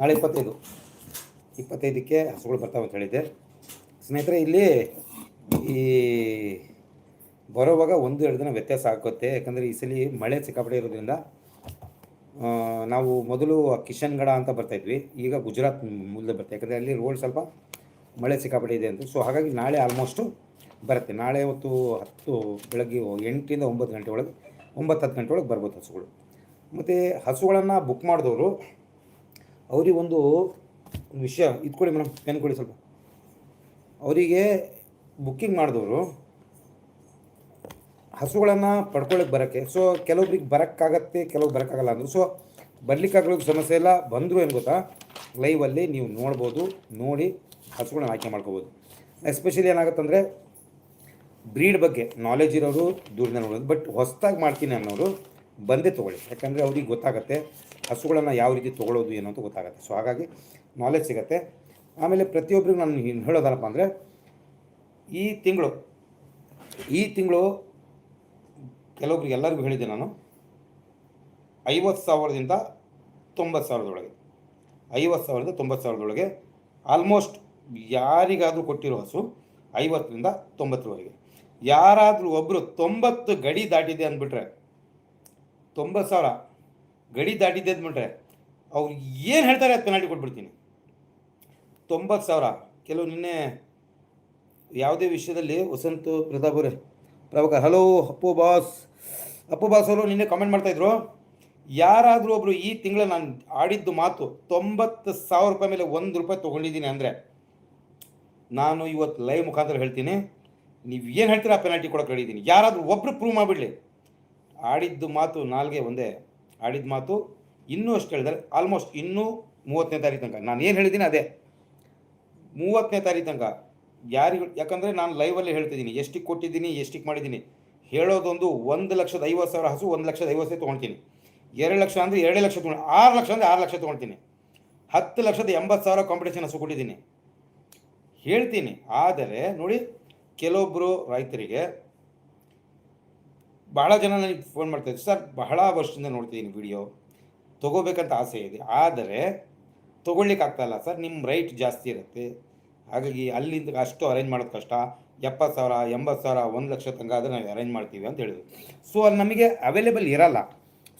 ನಾಳೆ ಇಪ್ಪತ್ತೈದು. ಇಪ್ಪತ್ತೈದಕ್ಕೆ ಹಸುಗಳು ಬರ್ತಾವೆ ಅಂತ ಹೇಳಿದ್ದೆ. ಸ್ನೇಹಿತರೆ, ಇಲ್ಲಿ ಈ ಬರೋವಾಗ ಒಂದು, ಎರಡು ದಿನ ವ್ಯತ್ಯಾಸ ಆಗುತ್ತೆ. ಯಾಕಂದರೆ ಈ ಸಲ ಮಳೆ ಸಿಕ್ಕಾಪಟ್ಟೆ ಇರೋದ್ರಿಂದ ನಾವು ಮೊದಲು ಕಿಶನ್ಗಢ ಅಂತ ಬರ್ತಾಯಿದ್ವಿ ಈಗ ಗುಜರಾತ್ ಮುಂದೆ ಬರ್ತೀವಿ ಯಾಕಂದರೆ ಅಲ್ಲಿ ರೋಡ್ ಸ್ವಲ್ಪ ಮಳೆ ಸಿಕ್ಕಾಪಟ್ಟೆ ಇದೆ ಅಂತ. ಸೊ ಹಾಗಾಗಿ ನಾಳೆ ಆಲ್ಮೋಸ್ಟು ಬರುತ್ತೆ. ನಾಳೆ ಹೊತ್ತು ಹತ್ತು, ಬೆಳಗ್ಗೆ ಎಂಟರಿಂದ ಒಂಬತ್ತು ಗಂಟೆ ಒಳಗೆ, ಒಂಬತ್ತು ಹತ್ತು ಗಂಟೆ ಒಳಗೆ ಬರ್ಬೋದು ಹಸುಗಳು. ಮತ್ತು ಹಸುಗಳನ್ನು ಬುಕ್ ಮಾಡಿದವರು ಅವರಿಗೆ ಒಂದು ವಿಷಯ, ಇದು ಕೊಡಿ ಮೇಡಮ್, ಪೆನ್ ಕೊಡಿ ಸ್ವಲ್ಪ. ಅವರಿಗೆ ಬುಕ್ಕಿಂಗ್ ಮಾಡಿದವರು ಹಸುಗಳನ್ನು ಪಡ್ಕೊಳ್ಳೋಕೆ ಬರೋಕ್ಕೆ ಸೊ ಕೆಲವೊಬ್ರಿಗೆ ಬರೋಕ್ಕಾಗತ್ತೆ ಕೆಲವು ಬರೋಕ್ಕಾಗಲ್ಲ ಅಂದರು ಸೊ ಬರ್ಲಿಕ್ಕಾಗಲಿಕ್ಕೆ ಸಮಸ್ಯೆ ಇಲ್ಲ, ಬಂದರು ಏನು ಗೊತ್ತಾ? ಲೈವಲ್ಲಿ ನೀವು ನೋಡ್ಬೋದು, ನೋಡಿ ಹಸುಗಳನ್ನ ಆಯ್ಕೆ ಮಾಡ್ಕೋಬೋದು. ಎಸ್ಪೆಷಲಿ ಏನಾಗುತ್ತಂದರೆ ಬ್ರೀಡ್ ಬಗ್ಗೆ ನಾಲೆಜ್ ಇರೋರು ದೂರದಿಂದ ನೋಡೋದು ಬಟ್ ಹೊಸ್ದಾಗಿ ಮಾಡ್ತೀನಿ ಅನ್ನೋರು ಬಂದೇ ತೊಗೊಳ್ಳಿ. ಯಾಕಂದರೆ ಅವ್ರಿಗೆ ಗೊತ್ತಾಗುತ್ತೆ. ಹಸುಗಳನ್ನು ಯಾವ ರೀತಿ ತೊಗೊಳ್ಳೋದು ಏನು ಅಂತ ಗೊತ್ತಾಗುತ್ತೆ. ಸೊ ಹಾಗಾಗಿ ನಾಲೆಜ್ ಸಿಗುತ್ತೆ. ಆಮೇಲೆ ಪ್ರತಿಯೊಬ್ಬರಿಗೂ ನಾನು ಹೇಳೋದಲ್ಲಪ್ಪ ಅಂದರೆ, ಈ ತಿಂಗಳು ಈ ತಿಂಗಳು ಕೆಲವೊಬ್ರಿಗೆ ಎಲ್ಲರಿಗೂ ಹೇಳಿದ್ದೆ ನಾನು, ಐವತ್ತು ಸಾವಿರದಿಂದ ತೊಂಬತ್ತು ಸಾವಿರದೊಳಗೆ, ಐವತ್ತು ಸಾವಿರದಿಂದ ತೊಂಬತ್ತು ಸಾವಿರದೊಳಗೆ ಆಲ್ಮೋಸ್ಟ್ ಯಾರಿಗಾದರೂ ಕೊಟ್ಟಿರೋ ಹಸು ಐವತ್ತರಿಂದ ತೊಂಬತ್ತರವರೆಗೆ. ಯಾರಾದರೂ ಒಬ್ಬರು ತೊಂಬತ್ತು ಗಡಿ ದಾಟಿದೆ ಅಂದ್ಬಿಟ್ರೆ, ತೊಂಬತ್ತು ಸಾವಿರ ಗಡಿ ದಾಟಿದ್ದೆ ಅಂದ್ಬಿಟ್ರೆ, ಅವ್ರು ಏನು ಹೇಳ್ತಾರೆ ಅದು ಪೆನಾಲ್ಟಿ ಕೊಟ್ಬಿಡ್ತೀನಿ. ತೊಂಬತ್ತು ಸಾವಿರ. ಕೆಲವು ನಿನ್ನೆ ಯಾವುದೇ ವಿಷಯದಲ್ಲಿ ವಸಂತ ಪ್ರತಾಪ್ ಅವರೇ, Prabhakar hello Appu boss Appu boss ಅವರು ನಿನ್ನೆ ಕಾಮೆಂಟ್ ಮಾಡ್ತಾಯಿದ್ರು ಯಾರಾದರೂ ಒಬ್ಬರು ಈ ತಿಂಗಳ ನಾನು ಆಡಿದ್ದು ಮಾತು ತೊಂಬತ್ತು ಸಾವಿರ ರೂಪಾಯಿ ಮೇಲೆ ಒಂದು ರೂಪಾಯಿ ತೊಗೊಂಡಿದ್ದೀನಿ ಅಂದರೆ, ನಾನು ಇವತ್ತು ಲೈವ್ ಮುಖಾಂತರ ಹೇಳ್ತೀನಿ. ನೀವು ಏನು ಹೇಳ್ತೀರಾ ಪೆನಾಲ್ಟಿ ಕೊಡೋಕೆ ಹೇಳಿದ್ದೀನಿ ಯಾರಾದರೂ ಒಬ್ಬರು ಪ್ರೂವ್ ಮಾಡಿಬಿಡಲಿ. ಆಡಿದ್ದು ಮಾತು ನಾಲ್ಗೆ ಒಂದೇ. ಆಡಿದ ಮಾತು ಇನ್ನೂ ಅಷ್ಟು ಹೇಳಿದ್ರೆ ಆಲ್ಮೋಸ್ಟ್ ಇನ್ನೂ ಮೂವತ್ತನೇ ತಾರೀಕು ತನಕ. ನಾನು ಏನು ಹೇಳಿದ್ದೀನಿ ಅದೇ. ಮೂವತ್ತನೇ ತಾರೀಕು ತನಕ. ಯಾರಿಗೂ ಯಾಕಂದರೆ ನಾನು ಲೈವಲ್ಲಿ ಹೇಳ್ತಿದ್ದೀನಿ. ಎಷ್ಟಿಗೆ ಕೊಟ್ಟಿದ್ದೀನಿ, ಎಷ್ಟಿಗೆ ಮಾಡಿದ್ದೀನಿ. ಹೇಳೋದೊಂದು ಒಂದು ಲಕ್ಷದ ಐವತ್ತು ಸಾವಿರ ಹಸು ಒಂದು ಲಕ್ಷದ ಐವತ್ತು ಸಾವಿರ ತೊಗೊಳ್ತೀನಿ ಎರಡು ಲಕ್ಷ ಅಂದರೆ ಎರಡು ಲಕ್ಷ ತೊಗೊಂಡು, ಆರು ಲಕ್ಷ ಅಂದರೆ ಆರು ಲಕ್ಷ ತೊಗೊಳ್ತೀನಿ ಹತ್ತು ಲಕ್ಷದ ಎಂಬತ್ತು ಸಾವಿರ ಕಾಂಪಿಟೇಷನ್ ಹಸು ಕೊಟ್ಟಿದ್ದೀನಿ. ಹೇಳ್ತೀನಿ. ಆದರೆ ನೋಡಿ ಕೆಲವೊಬ್ಬರು ರೈತರಿಗೆ ಬಹಳ ಜನ ನನಗೆ ಫೋನ್ ಮಾಡ್ತಾಯಿದ್ರು ಸರ್, ಬಹಳ ವರ್ಷದಿಂದ ನೋಡ್ತಿದ್ದೀನಿ ವಿಡಿಯೋ ತೊಗೋಬೇಕಂತ ಆಸೆ ಇದೆ. ಆದರೆ ತೊಗೊಳ್ಲಿಕ್ಕೆ ಆಗ್ತಾಯಿಲ್ಲ ಸರ್. ನಿಮ್ಮ ರೈಟ್ ಜಾಸ್ತಿ ಇರುತ್ತೆ. ಹಾಗಾಗಿ ಅಲ್ಲಿಂದ ಅಷ್ಟು ಅರೇಂಜ್ ಮಾಡೋದು ಕಷ್ಟ. ಎಪ್ಪತ್ತು ಸಾವಿರ, ಎಂಬತ್ತು ಸಾವಿರ, ಒಂದು ಲಕ್ಷ ತನಕ ಆದರೆ ನಾವು ಅರೇಂಜ್ ಮಾಡ್ತೀವಿ ಅಂತ ಹೇಳಿದ್ರು. ಸೊ ಅಲ್ಲಿ ನಮಗೆ ಅವೈಲೇಬಲ್ ಇರಲ್ಲ.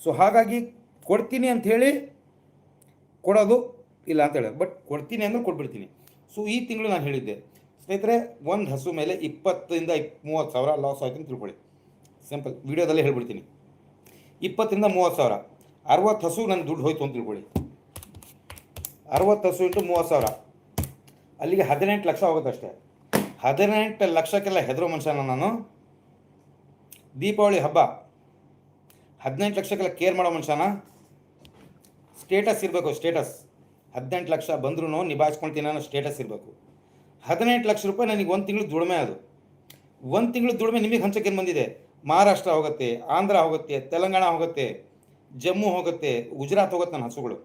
ಸೊ ಹಾಗಾಗಿ ಕೊಡ್ತೀನಿ ಅಂತ ಹೇಳಿ ಕೊಡೋದು ಇಲ್ಲ ಅಂತ ಹೇಳೋದು ಬಟ್ ಕೊಡ್ತೀನಿ ಅಂದರೆ ಕೊಟ್ಬಿಡ್ತೀನಿ. ಸೊ ಈ ತಿಂಗಳು ನಾನು ಹೇಳಿದ್ದೆ, ಸ್ನೇಹಿತರೆ, ಒಂದು ಹಸು ಮೇಲೆ ಇಪ್ಪತ್ತರಿಂದ ಇಪ್ಪ ಮೂವತ್ತು ಸಾವಿರ ಲಾಸ್ ಆಯ್ತು ಅಂತ ತಿಳ್ಕೊಳ್ಳಿ. ಸಿಂಪಲ್ ವೀಡಿಯೋದಲ್ಲೇ ಹೇಳ್ಬಿಡ್ತೀನಿ. ಇಪ್ಪತ್ತರಿಂದ ಮೂವತ್ತು ಸಾವಿರ. ಅರವತ್ತು ಹಸು ನನ್ನ ದುಡ್ಡು ಹೋಯ್ತು ಅಂತ ತಿಳ್ಕೊಳ್ಳಿ. ಅರವತ್ತು ಹಸು ಇಂಟು ಮೂವತ್ತು ಸಾವಿರ. ಅಲ್ಲಿಗೆ ಹದಿನೆಂಟು ಲಕ್ಷ ಹೋಗುತ್ತೆ ಅಷ್ಟೇ ಹದಿನೆಂಟು ಲಕ್ಷಕ್ಕೆಲ್ಲ ಹೆದರೋ ಮನುಷ್ಯನ ನಾನು. ದೀಪಾವಳಿ ಹಬ್ಬ. ಹದಿನೆಂಟು ಲಕ್ಷಕ್ಕೆಲ್ಲ ಕೇರ್ ಮಾಡೋ ಮನುಷ್ಯನ. ಸ್ಟೇಟಸ್ ಇರಬೇಕು, ಸ್ಟೇಟಸ್. ಹದಿನೆಂಟು ಲಕ್ಷ ಬಂದ್ರೂ ನಿಭಾಯಿಸ್ಕೊಳ್ತೀನಿ ಅನ್ನೋ ಸ್ಟೇಟಸ್ ಇರಬೇಕು. ಹದಿನೆಂಟು ಲಕ್ಷ ರೂಪಾಯಿ ನನಗೆ ಒಂದು ತಿಂಗಳು ದುಡಿಮೆ ಅದು. ಒಂದು ತಿಂಗಳು ದುಡಿಮೆ ನಿಮಗೆ ಹಂಚಕ್ಕೆ ಬಂದಿದೆ? ಮಹಾರಾಷ್ಟ್ರ ಹೋಗುತ್ತೆ, ಆಂಧ್ರ ಹೋಗುತ್ತೆ, ತೆಲಂಗಾಣ ಹೋಗುತ್ತೆ, ಜಮ್ಮು ಹೋಗುತ್ತೆ, ಗುಜರಾತ್ ಹೋಗುತ್ತೆ ನನ್ನ ಹಸುಗಳು.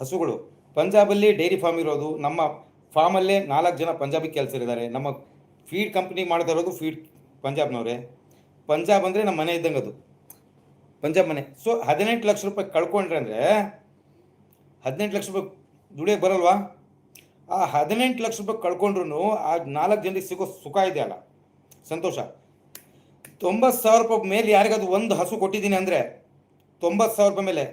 ಹಸುಗಳು. ಪಂಜಾಬಲ್ಲಿ ಡೈರಿ ಫಾರ್ಮ್ ಇರೋದು, ನಮ್ಮ ಫಾರ್ಮಲ್ಲೇ ನಾಲ್ಕು ಜನ ಪಂಜಾಬಿ ಕೆಲಸರಿದ್ದಾರೆ ನಮ್ಮ ಫೀಡ್ ಕಂಪ್ನಿ ಮಾಡ್ತಾ ಇರೋದು ಫೀಡ್ ಪಂಜಾಬ್ನವರೇ. ಪಂಜಾಬ್ ಅಂದರೆ ನಮ್ಮ ಮನೆ ಇದ್ದಂಗೆ ಅದು. ಪಂಜಾಬ್ ಮನೆ. ಸೊ ಹದಿನೆಂಟು ಲಕ್ಷ ರೂಪಾಯಿ ಕಳ್ಕೊಂಡ್ರೆ ಅಂದರೆ, ಹದಿನೆಂಟು ಲಕ್ಷ ರೂಪಾಯಿ ದುಡಿಯೋಕೆ ಬರಲ್ವಾ? ಆ ಹದಿನೆಂಟು ಲಕ್ಷ ರೂಪಾಯಿ ಕಳ್ಕೊಂಡ್ರು ಆ ನಾಲ್ಕು ಜನರಿಗೆ ಸಿಗೋ ಸುಖ ಇದೆಯಲ್ಲ. ಸಂತೋಷ. ತೊಂಬತ್ತು ಸಾವಿರ ರೂಪಾಯಿ ಮೇಲೆ ಯಾರಿಗಾದ್ರು ಒಂದು ಹಸು ಕೊಟ್ಟಿದ್ದೀನಿ ಅಂದರೆ ತೊಂಬತ್ತು ಸಾವಿರ ರೂಪಾಯಿ ಮೇಲೆ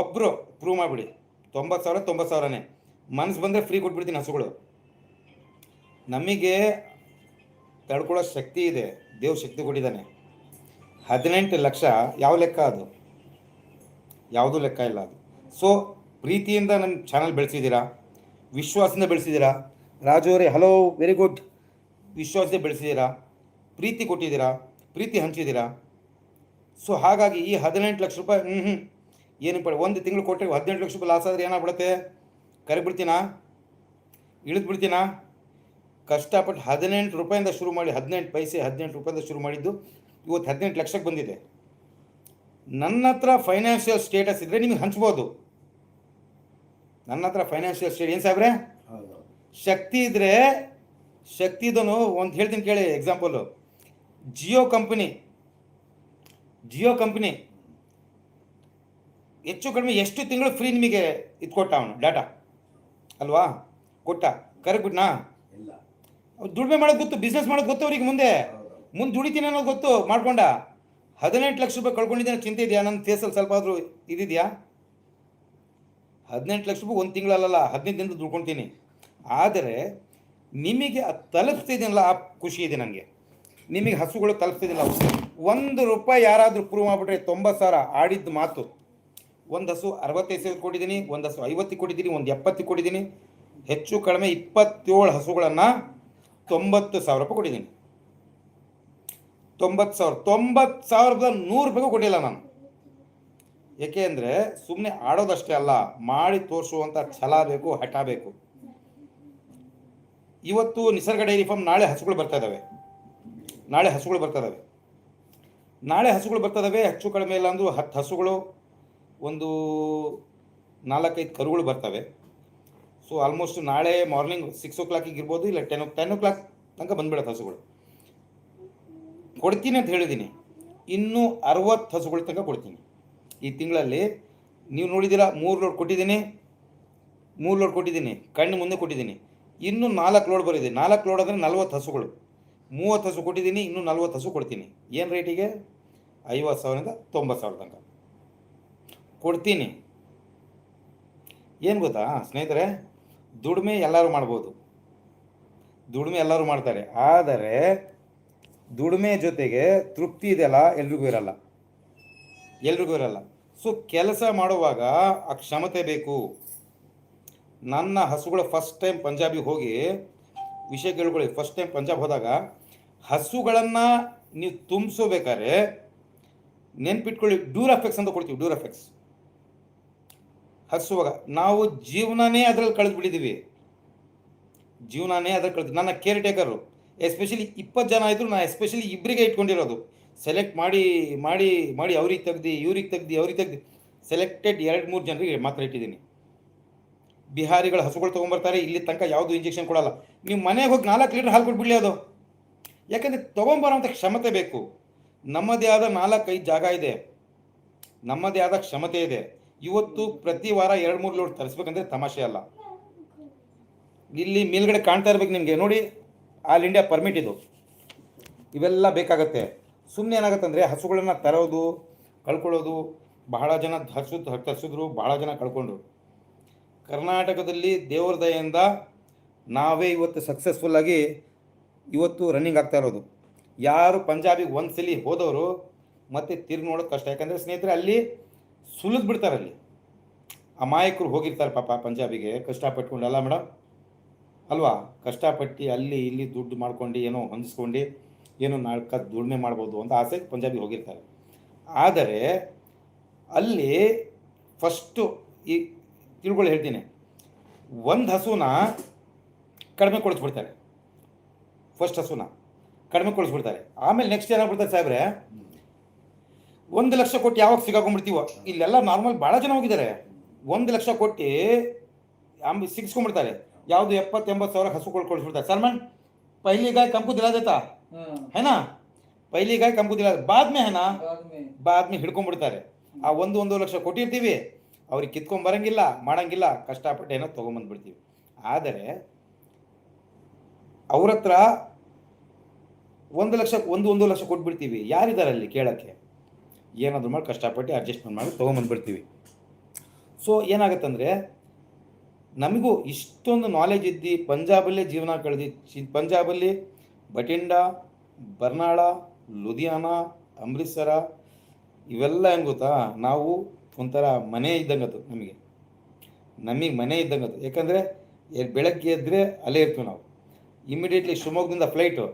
ಒಬ್ಬರು ಪ್ರೂವ್ ಮಾಡಿಬಿಡಿ. ತೊಂಬತ್ತು ಸಾವಿರ, ತೊಂಬತ್ತು ಸಾವಿರನೇ. ಮನಸ್ಸು ಬಂದರೆ ಫ್ರೀ ಕೊಟ್ಬಿಡ್ತೀನಿ ಹಸುಗಳು. ನಮಗೆ ತಡ್ಕೊಳ್ಳೋ ಶಕ್ತಿ ಇದೆ. ದೇವ್ ಶಕ್ತಿ ಕೊಟ್ಟಿದ್ದಾನೆ. ಹದಿನೆಂಟು ಲಕ್ಷ, ಯಾವ ಲೆಕ್ಕ ಅದು? ಯಾವುದೂ ಲೆಕ್ಕ ಇಲ್ಲ ಅದು. ಸೊ ಪ್ರೀತಿಯಿಂದ ನನ್ನ ಚಾನಲ್ ಬೆಳೆಸಿದ್ದೀರಾ? ವಿಶ್ವಾಸದಿಂದ ಬೆಳೆಸಿದ್ದೀರಾ? ರಾಜು ಹಲೋ ವೆರಿ ಗುಡ್ ವಿಶ್ವಾಸದಿಂದ ಬೆಳೆಸಿದ್ದೀರಾ? ಪ್ರೀತಿ ಕೊಟ್ಟಿದ್ದೀರಾ? ಪ್ರೀತಿ ಹಂಚಿದ್ದೀರಾ? ಸೊ ಹಾಗಾಗಿ ಈ ಹದಿನೆಂಟು ಲಕ್ಷ ರೂಪಾಯಿ ಹ್ಞೂ ಹ್ಞೂ ಏನು ಪಡ ಒಂದು ತಿಂಗಳು ಕೊಟ್ಟರೆ ಹದಿನೆಂಟು ಲಕ್ಷ ರೂಪಾಯಿ ಲಾಸ್ ಆದರೆ ಏನಾಗ್ಬಿಡುತ್ತೆ ಕರಿಬಿಡ್ತೀನಾ? ಇಳಿದು ಬಿಡ್ತೀನಾ? ಕಷ್ಟಪಟ್ಟು ಹದಿನೆಂಟು ರೂಪಾಯಿಂದ ಶುರು ಮಾಡಿ ಹದಿನೆಂಟು ಪೈಸೆ ಹದಿನೆಂಟು ರೂಪಾಯಿಂದ ಶುರು ಮಾಡಿದ್ದು ಇವತ್ತು ಹದಿನೆಂಟು ಲಕ್ಷಕ್ಕೆ ಬಂದಿದೆ. ನನ್ನ ಹತ್ರ ಫೈನಾನ್ಷಿಯಲ್ ಸ್ಟೇಟಸ್ ಇದ್ದರೆ ನಿಮಗೆ ಹಂಚ್ಬೋದು. ನನ್ನ ಹತ್ರ ಫೈನಾನ್ಷಿಯಲ್ ಸ್ಟೇಟ್ ಏನು ಸಾಹೇಬ್ರೆ? ಶಕ್ತಿ ಇದ್ದರೆ ಶಕ್ತಿ ಇದನ್ನು ಒಂದು ಹೇಳ್ತೀನಿ ಕೇಳಿ example Jio company Jio company ಹೆಚ್ಚು ಕಡಿಮೆ ಎಷ್ಟು ತಿಂಗಳು ಫ್ರೀ ನಿಮಗೆ ಇದು ಕೊಟ್ಟ ಅವನು? ಡಾಟಾ ಅಲ್ವಾ? ಕೊಟ್ಟ? ಕರೆಕ್ಟ್ ಬಿಟ್ನಾ ಇಲ್ಲ. ಅವ್ರು ದುಡಿಮೆ ಮಾಡೋದು ಗೊತ್ತು ಬಿಸ್ನೆಸ್ ಮಾಡೋದು ಗೊತ್ತು ಅವ್ರಿಗೆ ಮುಂದೆ. ಮುಂದೆ ದುಡಿತೀನಿ ಅನ್ನೋದು ಗೊತ್ತು ಮಾಡ್ಕೊಂಡ. ಹದಿನೆಂಟು ಲಕ್ಷ ರೂಪಾಯಿ ಕಳ್ಕೊಂಡಿದ್ದೇನೆ ಚಿಂತೆ ಇದೆಯಾ? ನನ್ನ ಫೇಸಲ್ಲಿ ಸ್ವಲ್ಪ ಆದರೂ ಇದಿದೆಯಾ? ಹದಿನೆಂಟು ಲಕ್ಷ ರೂಪಾಯಿ ಒಂದು ತಿಂಗಳಲ್ಲ ಹದಿನೈದು ದಿನದ ದುಡ್ಕೊಳ್ತೀನಿ ಆದರೆ ನಿಮಗೆ ಅದು ತಲುಪಿಸ್ತಿದ್ದೀನಲ್ಲ ಆ ಖುಷಿ ಇದೆ ನನಗೆ. ನಿಮಗೆ ಹಸುಗಳು ತಲುಪಿಸ್ತಿದ್ದಿಲ್ಲ ಒಂದು ರೂಪಾಯಿ ಯಾರಾದರೂ ಪ್ರೂವ್ ಮಾಡಿಬಿಟ್ರೆ ತೊಂಬತ್ತು ಸಾವಿರ ಆಡಿದ್ದು ಮಾತು. ಒಂದು ಹಸು ಅರವತ್ತೈದು ಸಾವಿರ ಕೊಟ್ಟಿದ್ದೀನಿ, ಒಂದು ಹಸು ಐವತ್ತು ಕೊಟ್ಟಿದ್ದೀನಿ, ಒಂದು ಎಪ್ಪತ್ತು ಕೊಟ್ಟಿದ್ದೀನಿ. ಹೆಚ್ಚು ಕಡಿಮೆ ಇಪ್ಪತ್ತೇಳು ಹಸುಗಳನ್ನು ತೊಂಬತ್ತು ಸಾವಿರ ರೂಪಾಯಿ ಕೊಟ್ಟಿದ್ದೀನಿ. ತೊಂಬತ್ತು ಸಾವಿರ, ತೊಂಬತ್ತು ಸಾವಿರದ ನೂರು ರೂಪಾಯಿಗೂ ಕೊಟ್ಟಿಲ್ಲ ನಾನು. ಏಕೆ ಅಂದರೆ ಸುಮ್ಮನೆ ಆಡೋದಷ್ಟೇ ಅಲ್ಲ, ಮಾಡಿ ತೋರಿಸುವಂಥ ಛಲ ಬೇಕು, ಹಠ ಬೇಕು. ಇವತ್ತು ನಿಸರ್ಗ ಡೈರಿ ಫಾರ್ಮ್ ನಾಳೆ ಹಸುಗಳು ಬರ್ತಾ ಇದ್ದಾವೆ ನಾಳೆ ಹಸುಗಳು ಬರ್ತದವೆ. ನಾಳೆ ಹಸುಗಳು ಬರ್ತದವೆ, ಹೆಚ್ಚು ಕಡಿಮೆ ಇಲ್ಲ ಅಂದರೂ ಹತ್ತು ಹಸುಗಳು, ಒಂದು ನಾಲ್ಕೈದು ಕರುಗಳು ಬರ್ತವೆ. ಸೊ ಆಲ್ಮೋಸ್ಟ್ ನಾಳೆ ಮಾರ್ನಿಂಗ್ ಸಿಕ್ಸ್ ಓ ಕ್ಲಾಕಿಗೆ ಇರ್ಬೋದು ಇಲ್ಲ ten o ten o'clock ತನಕ ಬಂದ್ಬಿಡತ್ತೆ ಹಸುಗಳು. ಕೊಡ್ತೀನಿ ಅಂತ ಹೇಳಿದ್ದೀನಿ ಇನ್ನೂ ಅರವತ್ತು ಹಸುಗಳ ತನಕ ಕೊಡ್ತೀನಿ. ಈ ತಿಂಗಳಲ್ಲಿ ನೀವು ನೋಡಿದ್ದೀರಾ, ಮೂರು ಲೋಡ್ ಕೊಟ್ಟಿದ್ದೀನಿ, ಮೂರು ಲೋಡ್ ಕೊಟ್ಟಿದ್ದೀನಿ, ಕಣ್ಣು ಮುಂದೆ ಕೊಟ್ಟಿದ್ದೀನಿ. ಇನ್ನೂ ನಾಲ್ಕು ಲೋಡ್ ಬರಿದೆ. ನಾಲ್ಕು ಲೋಡ್ ಅಂದರೆ ನಲ್ವತ್ತು ಹಸುಗಳು. ಮೂವತ್ತು ಹಸು ಕೊಟ್ಟಿದ್ದೀನಿ, ಇನ್ನೂ ನಲ್ವತ್ತು ಹಸು ಕೊಡ್ತೀನಿ. ಏನು ರೇಟಿಗೆ ಐವತ್ತು ಸಾವಿರದಿಂದ ತೊಂಬತ್ತು ಸಾವಿರ ತನಕ. ಕೊಡ್ತೀನಿ. ಏನು ಗೊತ್ತಾ, ಸ್ನೇಹಿತರೆ? ದುಡಿಮೆ ಎಲ್ಲರೂ ಮಾಡ್ಬೋದು. ದುಡಿಮೆ ಎಲ್ಲರೂ ಮಾಡ್ತಾರೆ. ಆದರೆ, ದುಡಿಮೆ ಜೊತೆಗೆ ತೃಪ್ತಿ ಇದೆಯಲ್ಲ, ಎಲ್ರಿಗೂ ಇರಲ್ಲ. ಎಲ್ರಿಗೂ ಇರಲ್ಲ. ಸೊ ಕೆಲಸ ಮಾಡುವಾಗ ಆ ಕ್ಷಮತೆ ಬೇಕು. ನನ್ನ ಹಸುಗಳು ಫಸ್ಟ್ ಟೈಮ್ ಪಂಜಾಬಿಗೆ ಹೋಗಿ, ವಿಷಯ ಕೇಳ್ಕೊಳ್ಳಿ. ಫಸ್ಟ್ ಟೈಮ್ ಪಂಜಾಬ್ ಹೋದಾಗ ಹಸುಗಳನ್ನು ನೀವು ತುಂಬಿಸೋಬೇಕಾದ್ರೆ ನೆನ್ಪಿಟ್ಕೊಳ್ಳಿ ಡ್ಯೂರಾಫೆಕ್ಸ್ ಅಂತ ಕೊಡ್ತೀವಿ ಡ್ಯೂರಾಫೆಕ್ಸ್ ಹಸುವಾಗ ನಾವು ಜೀವನನೇ ಅದ್ರಲ್ಲಿ ಕಳೆದು ಬಿಟ್ಟಿದ್ದೀವಿ ಜೀವನನೇ ಅದ್ರಲ್ಲಿ ಕಳೆದು, ನನ್ನ ಕೇರ್ ಟೇಕರು ಎಸ್ಪೆಷಲಿ ಇಪ್ಪತ್ತು ಜನ ಇದ್ರು ನಾನು ಎಸ್ಪೆಷಲಿ ಇಬ್ಬರಿಗೆ ಇಟ್ಕೊಂಡಿರೋದು. ಸೆಲೆಕ್ಟ್ ಮಾಡಿ ಮಾಡಿ ಮಾಡಿ ಅವ್ರಿಗೆ ತೆಗ್ದು, ಇವ್ರಿಗೆ ತೆಗ್ದು, ಅವ್ರಿಗೆ ತೆಗ್ದು ಸೆಲೆಕ್ಟೆಡ್ ಎರಡು, ಮೂರು ಜನರಿಗೆ ಮಾತ್ರ ಇಟ್ಟಿದ್ದೀನಿ. ಬಿಹಾರಿಗಳು ಹಸುಗಳು ತೊಗೊಂಬರ್ತಾರೆ, ಇಲ್ಲಿ ತನಕ ಯಾವುದು ಇಂಜೆಕ್ಷನ್ ಕೊಡಲ್ಲ. ನೀವು ಮನೆಗೆ ಹೋಗಿ ನಾಲ್ಕು ಲೀಟ್ರ್ ಹಾಲು ಕೊಟ್ಬಿಡ್ಲಿ ಅದು. ಯಾಕಂದರೆ ತೊಗೊಂಬರೋಂಥ ಕ್ಷಮತೆ ಬೇಕು. ನಮ್ಮದೇ ಆದ ನಾಲ್ಕೈದು ಜಾಗ ಇದೆ. ನಮ್ಮದೇ ಆದ ಕ್ಷಮತೆ ಇದೆ. ಇವತ್ತು ಪ್ರತಿ ವಾರ ಎರಡು ಮೂರು ಲೋಡ್ ತರಿಸ್ಬೇಕಂದ್ರೆ ತಮಾಷೆ ಅಲ್ಲ. ಇಲ್ಲಿ ಮೇಲ್ಗಡೆ ಕಾಣ್ತಾ ಇರ್ಬೇಕು ನಿಮಗೆ. ನೋಡಿ, ಆಲ್ ಇಂಡಿಯಾ ಪರ್ಮಿಟ್ ಇದು. ಇವೆಲ್ಲ ಬೇಕಾಗತ್ತೆ. ಸುಮ್ಮನೆ ಏನಾಗುತ್ತೆ ಅಂದರೆ ಹಸುಗಳನ್ನು ತರೋದು, ಕಳ್ಕೊಳ್ಳೋದು, ಬಹಳ ಜನ ಹಸು ತರಿಸಿದ್ರು, ಬಹಳ ಜನ ಕಳ್ಕೊಂಡ್ರು ಕರ್ನಾಟಕದಲ್ಲಿ ದೇವರ ದಯೆಯಿಂದ ನಾವೇ ಇವತ್ತು ಸಕ್ಸಸ್ಫುಲ್ಲಾಗಿ ಇವತ್ತು ರನ್ನಿಂಗ್ ಆಗ್ತಾ ಇರೋದು. ಯಾರು ಪಂಜಾಬಿಗೆ ಒಂದು ಸಲ ಹೋದವರು ಮತ್ತೆ ತಿರುಗಿ ನೋಡೋದು ಕಷ್ಟ. ಯಾಕಂದರೆ ಸ್ನೇಹಿತರೆ, ಅಲ್ಲಿ ಸುಲಿದು ಬಿಡ್ತಾರೆ ಅಲ್ಲಿ. ಅಮಾಯಕರು ಹೋಗಿರ್ತಾರೆ ಪಾಪ ಪಂಜಾಬಿಗೆ ಕಷ್ಟಪಟ್ಕೊಂಡು ಅಲ್ಲ ಮೇಡಮ್ ಅಲ್ವಾ? ಕಷ್ಟಪಟ್ಟು ಅಲ್ಲಿ ಇಲ್ಲಿ ದುಡ್ಡು ಮಾಡ್ಕೊಂಡು, ಏನೋ ಹೊಂದಿಸ್ಕೊಂಡು, ಏನೋ ನಾಲ್ಕ ದುಡಿಮೆ ಮಾಡ್ಬೋದು ಅಂತ ಆಸೆ ಪಂಜಾಬಿಗೆ ಹೋಗಿರ್ತಾರೆ. ಆದರೆ, ಅಲ್ಲಿ ಫಸ್ಟು ಈ ತಿಳ್ಕೊಳ್ಳಿ ಹೇಳ್ತೀನಿ. ಒಂದು ಹಸುನ ಕಡಿಮೆ ಕೊಡಿಸ್ಬಿಡ್ತಾರೆ. ಫಸ್ಟ್ ಹಸುನ. ಕಡಿಮೆ ಕೊಳಿಸ್ಬಿಡ್ತಾರೆ ಆಮೇಲೆ ನೆಕ್ಸ್ಟ್ ಏನಾಗ್ಬಿಡ್ತಾರೆ ಸಾಹೇಬ್ರೆ? ಒಂದು ಲಕ್ಷ ಕೊಟ್ಟು ಯಾವಾಗ ಸಿಗಾಕೊಂಡ್ಬಿಡ್ತೀವೋ? ಇಲ್ಲೆಲ್ಲ ನಾರ್ಮಲ್ ಭಾಳ ಜನ ಹೋಗಿದ್ದಾರೆ. ಒಂದು ಲಕ್ಷ ಕೊಟ್ಟು ಆಮೇಲೆ ಸಿಗಿಸ್ಕೊಂಡ್ಬಿಡ್ತಾರೆ. ಯಾವುದು ಎಪ್ಪತ್ತೆಂಬತ್ತು ಸಾವಿರ ಹಸುಗಳು ಕೊಡಿಸ್ಬಿಡ್ತಾರೆ. ಸಲ್ಮಾನ್ ಪೈಲಿ ಗಾಯ ಕಂಪು ದಿಲಾ ದೇತಾ ಹೇನಾ? ಪೈಲಿ ಗಾಯ ಕಂಪು ದಿಲಾ ಬಾದ್ಮೆ ಹೇನಾ? ಬಾದ್ಮೆ. ಹಿಡ್ಕೊಂಡ್ಬಿಡ್ತಾರೆ. ಆ ಒಂದು ಒಂದು ಲಕ್ಷ ಕೊಟ್ಟಿರ್ತೀವಿ ಅವ್ರಿಗೆ ಕಿತ್ಕೊಂಡ್ ಬರಂಗಿಲ್ಲ ಮಾಡಂಗಿಲ್ಲ ಕಷ್ಟಪಟ್ಟು ಏನೋ ತೊಗೊಂಬಂದ್ಬಿಡ್ತೀವಿ. ಆದರೆ ಅವ್ರ ಹತ್ರ ಒಂದು ಲಕ್ಷ, ಒಂದು ಒಂದು ಲಕ್ಷ ಕೊಟ್ಬಿಡ್ತೀವಿ. ಯಾರಿದ್ದಾರೆ ಅಲ್ಲಿ ಕೇಳೋಕ್ಕೆ? ಏನಾದರೂ ಮಾಡಿ ಕಷ್ಟಪಟ್ಟು ಅಡ್ಜಸ್ಟ್ಮೆಂಟ್ ಮಾಡಿ ತೊಗೊಂಬಂದ್ಬಿಡ್ತೀವಿ ಸೊ ಏನಾಗುತ್ತಂದರೆ, ನಮಗೂ ಇಷ್ಟೊಂದು ನಾಲೆಜ್ ಇದ್ದು ಪಂಜಾಬಲ್ಲೇ ಜೀವನ ಕಳೆದಿ, ಪಂಜಾಬಲ್ಲಿ ಬಟಿಂಡಾ ಬರ್ನಾಳ, ಲುಧಿಯಾನ, ಅಮೃತ್ಸರ ಇವೆಲ್ಲ ಏನು ಗೊತ್ತಾ? ನಾವು ಒಂಥರ ಮನೆ ಇದ್ದಂಗತ್ತು ನಮಗೆ. ನಮಗೆ ಮನೆ ಇದ್ದಂಗತ್ತು ಯಾಕಂದರೆ ಬೆಳಗ್ಗೆ ಎದ್ದರೆ ಅಲ್ಲೇ ಇರ್ತೀವಿ ನಾವು. ಇಮಿಡಿಯೇಟ್ಲಿ ಶಿವಮೊಗ್ಗದಿಂದ ಫ್ಲೈಟು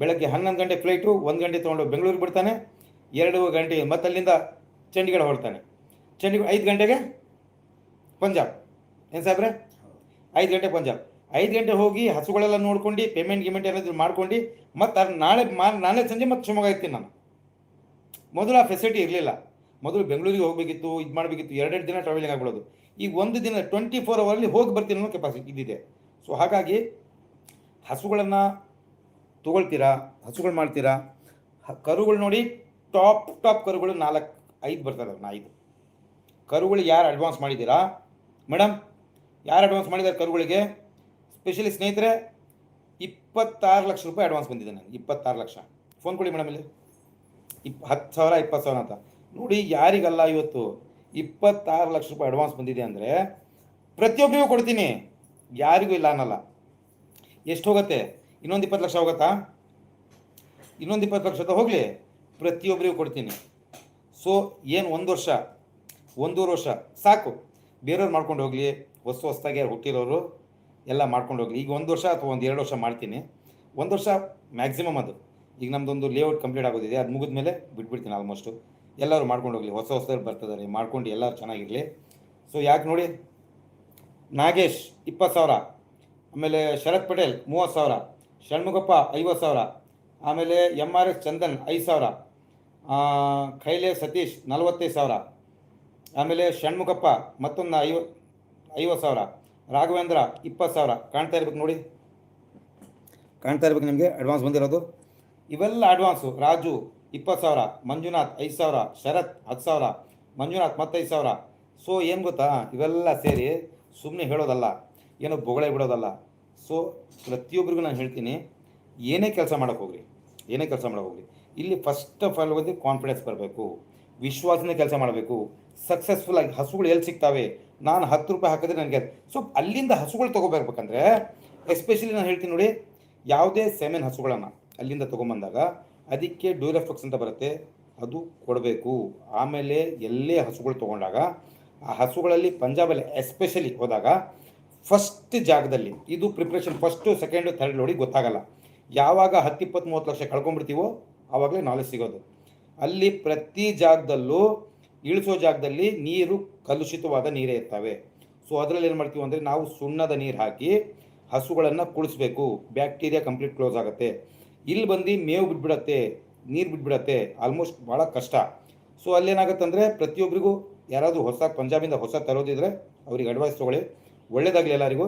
ಬೆಳಗ್ಗೆ ಹನ್ನೊಂದು ಗಂಟೆ ಫ್ಲೈಟು ಒಂದು ಗಂಟೆ ತೊಗೊಂಡು ಬೆಂಗಳೂರಿಗೆ ಬಿಡ್ತಾನೆ ಎರಡು ಗಂಟೆ ಮತ್ತೆ ಅಲ್ಲಿಂದ ಚಂಡೀಗಢ ಹೊರಡ್ತಾನೆ. ಚಂಡೀಗಢ ಐದು ಗಂಟೆಗೆ ಪಂಜಾಬ್. ಏನು ಸಾಹೇಬ್ರೆ? ಐದು ಗಂಟೆ ಪಂಜಾಬ್. ಐದು ಗಂಟೆ ಹೋಗಿ ಹಸುಗಳೆಲ್ಲ ನೋಡ್ಕೊಂಡು ಪೇಮೆಂಟ್ ಗಿಮೆಂಟ್ ಏನಾದರೂ ಮಾಡ್ಕೊಂಡು, ಮತ್ತು ಅದು ನಾಳೆ ಮಾ, ನಾಳೆ ಸಂಜೆ ಮತ್ತೆ ಶಿವಮೊಗ್ಗ ಇರ್ತೀನಿ ನಾನು. ಮೊದಲು ಆ ಫೆಸಿಲಿಟಿ ಇರಲಿಲ್ಲ. ಮೊದಲು ಬೆಂಗಳೂರಿಗೆ ಹೋಗಬೇಕಿತ್ತು, ಇದು ಮಾಡಬೇಕಿತ್ತು, ಎರಡೆರಡು ದಿನ ಟ್ರಾವೆಲಿಂಗ್ ಆಗ್ಬಿಡೋದು. ಈಗ ಒಂದು ದಿನ ಟ್ವೆಂಟಿ ಫೋರ್ ಅವರಲ್ಲಿ ಹೋಗಿ ಬರ್ತೀನಿ ಅನ್ನೋ ಕೆಪಾಸಿಟಿ ಇದ್ದಿದೆ. ಸೊ ಹಾಗಾಗಿ ಹಸುಗಳನ್ನು ತೊಗೊಳ್ತೀರಾ? ಹಸುಗಳು ಮಾಡ್ತೀರಾ? ಕರುಗಳು ನೋಡಿ ಟಾಪ್ ಟಾಪ್ ಕರುಗಳು ನಾಲ್ಕು, ಐದು ಬರ್ತಾರೆ ನಾ ಐದು. ಕರುಗಳು ಯಾರು ಅಡ್ವಾನ್ಸ್ ಮಾಡಿದ್ದೀರಾ? ಮೇಡಮ್ ಯಾರು ಅಡ್ವಾನ್ಸ್ ಮಾಡಿದ್ದಾರೆ ಕರುಗಳಿಗೆ? ಸ್ಪೆಷಲಿ ಸ್ನೇಹಿತರೆ, ಇಪ್ಪತ್ತಾರು ಲಕ್ಷ ರೂಪಾಯಿ ಅಡ್ವಾನ್ಸ್ ಬಂದಿದೆ ನನಗೆ, ಇಪ್ಪತ್ತಾರು ಲಕ್ಷ. ಫೋನ್ ಕೊಡಿ ಮೇಡಮ್ ಇಲ್ಲಿ. ಇಪ್, ಹತ್ತು ಸಾವಿರ, ಇಪ್ಪತ್ತು ಸಾವಿರ ಅಂತ. ನೋಡಿ ಯಾರಿಗಲ್ಲ ಇವತ್ತು ಇಪ್ಪತ್ತಾರು ಲಕ್ಷ ರೂಪಾಯಿ ಅಡ್ವಾನ್ಸ್ ಬಂದಿದೆ ಅಂದರೆ ಪ್ರತಿಯೊಬ್ಬರಿಗೂ ಕೊಡ್ತೀನಿ. ಯಾರಿಗೂ ಇಲ್ಲ ಅನ್ನಲ್ಲ. ಎಷ್ಟು ಹೋಗುತ್ತೆ? ಇನ್ನೊಂದು ಇಪ್ಪತ್ತು ಲಕ್ಷ ಹೋಗುತ್ತಾ? ಇನ್ನೊಂದು ಇಪ್ಪತ್ತು ಲಕ್ಷ ಹೋಗಲಿ. ಪ್ರತಿಯೊಬ್ಬರಿಗೂ ಕೊಡ್ತೀನಿ. ಸೊ ಏನು ಒಂದು ವರ್ಷ? ಒಂದೂವರೆ ವರ್ಷ. ಸಾಕು. ಬೇರೆಯವ್ರು ಮಾಡ್ಕೊಂಡು ಹೋಗಲಿ. ಹೊಸ ಹೊಸ್ದಾಗಿ ಹುಟ್ಟಿರೋರು ಎಲ್ಲ ಮಾಡ್ಕೊಂಡು ಹೋಗಲಿ. ಈಗ ಒಂದು ವರ್ಷ ಅಥವಾ ಒಂದು ಎರಡು ವರ್ಷ ಮಾಡ್ತೀನಿ. ಒಂದು ವರ್ಷ ಮ್ಯಾಕ್ಸಿಮಮ್ ಅದು. ಈಗ ನಮ್ಮದೊಂದು ಲೇಔಟ್ ಕಂಪ್ಲೀಟ್ ಆಗೋದಿದೆ. ಅದು ಮುಗಿದ ಮೇಲೆ ಬಿಟ್ಬಿಡ್ತೀನಿ ಆಲ್ಮೋಸ್ಟು ಎಲ್ಲರೂ ಮಾಡ್ಕೊಂಡು ಹೋಗಲಿ. ಹೊಸ ಹೊಸದಾಗಿ ಬರ್ತಿದ್ದಾರೆ. ಮಾಡ್ಕೊಂಡು ಎಲ್ಲರೂ ಚೆನ್ನಾಗಿರಲಿ. ಸೊ ಯಾಕೆ ನೋಡಿ? ನಾಗೇಶ್, ಇಪ್ಪತ್ತು ಸಾವಿರ. ಆಮೇಲೆ ಶರತ್ ಪಟೇಲ್ ಮೂವತ್ತು ಸಾವಿರ ಷಣ್ಮುಖಪ್ಪ ಐವತ್ತು ಸಾವಿರ, ಆಮೇಲೆ ಎಂ ಆರ್ ಎಸ್ ಚಂದನ್ ಐದು ಸಾವಿರ ಖೈಲೆ ಸತೀಶ್ ನಲವತ್ತೈದು ಸಾವಿರ, ಆಮೇಲೆ ಷಣ್ಮುಖಪ್ಪ ಮತ್ತೊಂದು ಐವ, ಐವತ್ತು ಸಾವಿರ, ರಾಘವೇಂದ್ರ ಇಪ್ಪತ್ತು ಸಾವಿರ. ಕಾಣ್ತಾ ಇರ್ಬೇಕು ನೋಡಿ. ಕಾಣ್ತಾ ಇರ್ಬೇಕು ನಿಮಗೆ ಅಡ್ವಾನ್ಸ್ ಬಂದಿರೋದು. ಇವೆಲ್ಲ ಅಡ್ವಾನ್ಸು ರಾಜು ಇಪ್ಪತ್ತು ಸಾವಿರ, ಮಂಜುನಾಥ್ ಐದು ಸಾವಿರ, ಶರತ್ ಹತ್ತು ಸಾವಿರ, ಮಂಜುನಾಥ್ ಮತ್ತೈದು ಸಾವಿರ. ಸೊ ಏನು ಗೊತ್ತಾ? ಇವೆಲ್ಲ ಸೇರಿ ಸುಮ್ಮನೆ ಹೇಳೋದಲ್ಲ, ಏನೋ ಬೊಗಳೆ ಬಿಡೋದಲ್ಲ. ಸೊ ಪ್ರತಿಯೊಬ್ಬರಿಗೂ ನಾನು ಹೇಳ್ತೀನಿ, ಏನೇ ಕೆಲಸ ಮಾಡೋಕೆ ಹೋಗ್ರಿ, ಏನೇ ಕೆಲಸ ಮಾಡೋಕೆ ಹೋಗ್ರಿ. ಇಲ್ಲಿ ಫಸ್ಟ್ ಆಫ್ ಆಲ್ ಬಂದು ಕಾನ್ಫಿಡೆನ್ಸ್ ಬರಬೇಕು, ವಿಶ್ವಾಸದಿಂದ ಕೆಲಸ ಮಾಡಬೇಕು. ಸಕ್ಸಸ್ಫುಲ್ ಆಗಿ ಹಸುಗಳು ಎಲ್ಲಿ ಸಿಗ್ತಾವೆ? ನಾನು ಹತ್ತು ರೂಪಾಯಿ ಹಾಕಿದ್ರೆ ನನಗೆ ಸೊ ಅಲ್ಲಿಂದ ಹಸುಗಳು ತೊಗೋಬರ್ಬೇಕಂದ್ರೆ ಎಸ್ಪೆಷಲಿ ನಾನು ಹೇಳ್ತೀನಿ ನೋಡಿ, ಯಾವುದೇ ಸೆಮೆನ್ ಹಸುಗಳನ್ನು ಅಲ್ಲಿಂದ ತೊಗೊಂಬಂದಾಗ, ಅದಕ್ಕೆ ಡ್ಯೂರಫ್ಲಕ್ಸ್ ಅಂತ ಬರುತ್ತೆ, ಅದು ಕೊಡಬೇಕು. ಆಮೇಲೆ ಎಲ್ಲೇ ಹಸುಗಳು ತೊಗೊಂಡಾಗ, ಆ ಹಸುಗಳಲ್ಲಿ ಪಂಜಾಬಲ್ಲಿ ಎಸ್ಪೆಷಲಿ ಹೋದಾಗ ಫಸ್ಟ್ ಜಾಗದಲ್ಲಿ, ಇದು ಪ್ರಿಪ್ರೇಷನ್ ಫಸ್ಟು ಸೆಕೆಂಡು ಥರ್ಡ್ ನೋಡಿ ಗೊತ್ತಾಗಲ್ಲ. ಯಾವಾಗ ಹತ್ತು ಇಪ್ಪತ್ತು ಮೂವತ್ತು ಲಕ್ಷ ಕಳ್ಕೊಂಡ್ಬಿಡ್ತೀವೋ ಆವಾಗಲೇ ನಾಲೆಜ್ ಸಿಗೋದು. ಅಲ್ಲಿ ಪ್ರತಿ ಜಾಗದಲ್ಲೂ ಇಳಿಸೋ ಜಾಗದಲ್ಲಿ ನೀರು ಕಲುಷಿತವಾದ ನೀರೇ ಇರ್ತವೆ. ಸೊ ಅದರಲ್ಲಿ ಏನು ಮಾಡ್ತೀವಿ ಅಂದರೆ ನಾವು ಸುಣ್ಣದ ನೀರು ಹಾಕಿ ಹಸುಗಳನ್ನು ಕುಳಿಸ್ಬೇಕು. ಬ್ಯಾಕ್ಟೀರಿಯಾ ಕಂಪ್ಲೀಟ್ ಕ್ಲೋಸ್ ಆಗುತ್ತೆ. ಇಲ್ಲಿ ಬಂದು ಮೇವು ಬಿಟ್ಬಿಡತ್ತೆ, ನೀರು ಬಿಟ್ಬಿಡತ್ತೆ ಆಲ್ಮೋಸ್ಟ್ ಭಾಳ ಕಷ್ಟ. ಸೊ ಅಲ್ಲೇನಾಗುತ್ತೆ ಅಂದರೆ ಪ್ರತಿಯೊಬ್ಬರಿಗೂ ಯಾರಾದರೂ ಹೊಸ, ಪಂಜಾಬಿಂದ ಹೊಸ ತರೋದಿದ್ರೆ ಅವ್ರಿಗೆ ಅಡ್ವೈಸ್ ತೊಗೊಳ್ಳಿ. ಒಳ್ಳೆಯದಾಗಲಿ ಎಲ್ಲರಿಗೂ.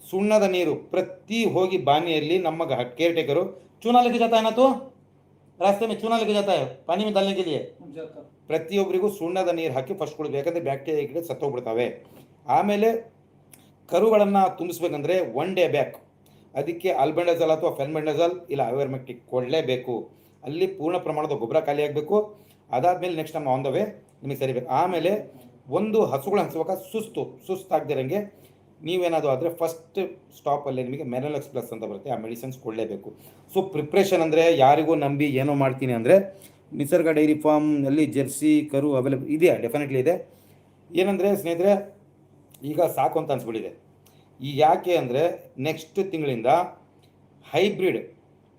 ಸುಣ್ಣದ ನೀರು ಪ್ರತಿ ಹೋಗಿ ಬಾನಿಯಲ್ಲಿ ನಮ್ಮ ಕೇರ್ ಟೇಕರು ಚೂನಾಲಿಗೆ ಜಾತ ಏನತು ರಾಸ್ತೆ ಮೇಲೆ ಚೂನಾಲಿಗೆ ಜಾತ ಪಾನಿ ಮೇಲೆ ಪ್ರತಿಯೊಬ್ಬರಿಗೂ ಸುಣ್ಣದ ನೀರು ಹಾಕಿ ಫಸ್ಟ್ ಕೊಡಬೇಕು. ಬ್ಯಾಕ್ಟೀರಿಯಾ ಗಿಡ ಸತ್ತೋಗ್ಬಿಡ್ತವೆ. ಆಮೇಲೆ ಕರುಗಳನ್ನು ತುಂಬಿಸ್ಬೇಕಂದ್ರೆ ಒನ್ ಡೇ ಬ್ಯಾಕ್ ಅದಕ್ಕೆ ಅಲ್ಬೆಂಡಜಲ್ ಅಥವಾ ಫೆನ್ಬೆಂಡಜಲ್ ಇಲ್ಲ ಅವೇರ್ಮೆಕ್ಟಿಕ್ ಕೊಡಲೇಬೇಕು. ಅಲ್ಲಿ ಪೂರ್ಣ ಪ್ರಮಾಣದ ಗೊಬ್ಬರ ಖಾಲಿ ಆಗಬೇಕು. ಅದಾದಮೇಲೆ ನೆಕ್ಸ್ಟ್ ನಮ್ಮ ಆನ್ ದ ವೇ ನಿಮಗೆ ಸರಿಬೇಕು. ಆಮೇಲೆ ಒಂದು ಹಸುಗಳು ಹಂಚುವಾಗ ಸುಸ್ತು, ಸುಸ್ತಾಗ್ದಿರಂಗೆ ನೀವೇನಾದರೂ ಆದರೆ ಫಸ್ಟ್ ಸ್ಟಾಪಲ್ಲೇ ನಿಮಗೆ ಮೆನಲಕ್ಸ್ ಪ್ಲಸ್ ಅಂತ ಬರುತ್ತೆ, ಆ ಮೆಡಿಸಿನ್ಸ್ ಕೊಡಲೇಬೇಕು. ಸೊ ಪ್ರಿಪ್ರೇಷನ್ ಅಂದರೆ ಯಾರಿಗೂ ನಂಬಿ ಏನೋ ಮಾಡ್ತೀನಿ ಅಂದರೆ ನಿಸರ್ಗ ಡೈರಿ ಫಾರ್ಮ್ನಲ್ಲಿ ಜೆರ್ಸಿ, ಕರು ಅವೈಲೇಬಲ್ ಇದೆಯಾ? ಡೆಫಿನೆಟ್ಲಿ ಇದೆ. ಏನಂದರೆ ಸ್ನೇಹಿತರೆ, ಈಗ ಸಾಕು ಅಂತ ಅನ್ಸ್ಬಿಟ್ಟಿದೆ. ಈ ಯಾಕೆ ಅಂದರೆ ನೆಕ್ಸ್ಟ್ ತಿಂಗಳಿಂದ ಹೈಬ್ರಿಡ್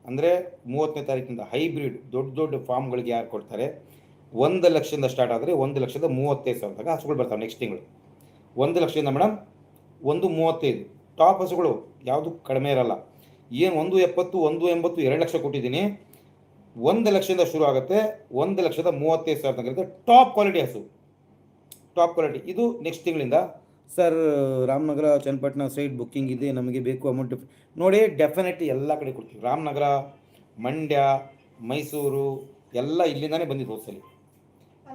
ಅಂದರೆ ಮೂವತ್ತನೇ ತಾರೀಕಿಂದ ಹೈಬ್ರಿಡ್ ದೊಡ್ಡ ದೊಡ್ಡ ಫಾರ್ಮ್ಗಳಿಗೆ ಯಾರು ಕೊಡ್ತಾರೆ? ಒಂದು ಲಕ್ಷದಿಂದ ಸ್ಟಾರ್ಟ್ ಆದರೆ ಒಂದು ಲಕ್ಷದ ಮೂವತ್ತೈದು ಸಾವಿರದಾಗ ಹಸುಗಳು ಬರ್ತಾವೆ ನೆಕ್ಸ್ಟ್ ತಿಂಗಳು. ಒಂದು ಲಕ್ಷದಿಂದ ಮೇಡಮ್ ಒಂದು ಮೂವತ್ತೈದು. ಟಾಪ್ ಹಸುಗಳು ಯಾವುದು ಕಡಿಮೆ ಇರಲ್ಲ. ಏನು ಒಂದು ಎಪ್ಪತ್ತು, ಒಂದು ಎಂಬತ್ತು, ಎರಡು ಲಕ್ಷ ಕೊಟ್ಟಿದ್ದೀನಿ. ಒಂದು ಲಕ್ಷದಿಂದ ಶುರು ಆಗುತ್ತೆ, ಒಂದು ಲಕ್ಷದ ಮೂವತ್ತೈದು ಸಾವಿರ ತನಕ ಟಾಪ್ ಕ್ವಾಲಿಟಿ ಹಸು. ಟಾಪ್ ಕ್ವಾಲಿಟಿ ಇದು ನೆಕ್ಸ್ಟ್ ತಿಂಗಳಿಂದ. Sir Ramanagara, Channapatna side booking ಇದೆ, ನಮಗೆ ಬೇಕು ಅಮೌಂಟ್ ನೋಡಿ ಡೆಫಿನೆಟ್ಲಿ ಎಲ್ಲ ಕಡೆ ಕೊಡ್ತೀವಿ. ರಾಮನಗರ, ಮಂಡ್ಯ, ಮೈಸೂರು, ಎಲ್ಲ ಇಲ್ಲಿಂದಾನೇ ಬಂದಿದ್ದು ಹೋದ್ಸಲಿ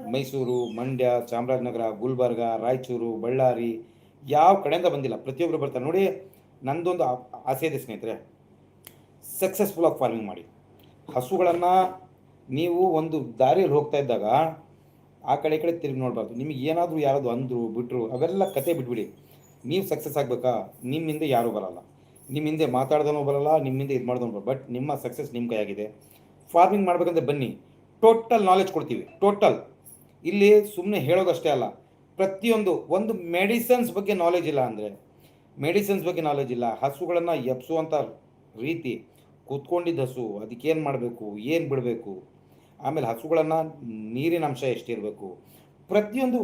ಮೈಸೂರು, ಮಂಡ್ಯ, ಚಾಮರಾಜನಗರ, ಗುಲ್ಬರ್ಗ, ರಾಯಚೂರು, ಬಳ್ಳಾರಿ ಯಾವ ಕಡೆಯಿಂದ ಬಂದಿಲ್ಲ. ಪ್ರತಿಯೊಬ್ಬರು ಬರ್ತಾರೆ. ನೋಡಿ, ನಂದೊಂದು ಆಸೆ ಇದೆ ಸ್ನೇಹಿತರೆ. ಸಕ್ಸಸ್ಫುಲ್ ಆಗಿ ಫಾರ್ಮಿಂಗ್ ಮಾಡಿ. ಹಸುಗಳನ್ನು ನೀವು ಒಂದು ದಾರಿಯಲ್ಲಿ ಹೋಗ್ತಾ ಇದ್ದಾಗ ಆ ಕಡೆ ಕಡೆ ತಿರುಗಿ ನೋಡಬಾರ್ದು. ನಿಮಗೆ ಏನಾದರೂ ಯಾರಾದರೂ ಅಂದರು ಬಿಟ್ಟರು ಅವೆಲ್ಲ ಕತೆ ಬಿಟ್ಬಿಡಿ. ನೀವು ಸಕ್ಸಸ್ ಆಗಬೇಕಾ? ನಿಮ್ಮಿಂದ ಯಾರೂ ಬರಲ್ಲ. ನಿಮ್ಮ ಹಿಂದೆ ಮಾತಾಡ್ದನೂ ಬರಲ್ಲ ನಿಮ್ಮಿಂದ ಇದು ಮಾಡ್ದನೂ ಬರಲ್ಲ. ಬಟ್ ನಿಮ್ಮ ಸಕ್ಸಸ್ ನಿಮ್ಮ ಕೈಯಾಗಿದೆ. ಫಾರ್ಮಿಂಗ್ ಮಾಡಬೇಕಂದ್ರೆ ಬನ್ನಿ. ಟೋಟಲ್ ನಾಲೆಜ್ ಕೊಡ್ತೀವಿ. ಟೋಟಲ್ ಇಲ್ಲಿ ಸುಮ್ಮನೆ ಹೇಳೋದಷ್ಟೇ ಅಲ್ಲ, ಪ್ರತಿಯೊಂದು ಒಂದು ಮೆಡಿಸನ್ಸ್ ಬಗ್ಗೆ ನಾಲೆಜ್ ಇಲ್ಲ ಅಂದರೆ ಮೆಡಿಸನ್ಸ್ ಬಗ್ಗೆ ನಾಲೆಜ್ ಇಲ್ಲ, ಹಸುಗಳನ್ನು ಎಬ್ಸುವಂಥ ರೀತಿ, ಕೂತ್ಕೊಂಡಿದ್ದ ಹಸು ಅದಕ್ಕೇನು ಮಾಡಬೇಕು, ಏನು ಬಿಡಬೇಕು, ಆಮೇಲೆ ಹಸುಗಳನ್ನು ನೀರಿನ ಅಂಶ ಎಷ್ಟಿರಬೇಕು, ಪ್ರತಿಯೊಂದು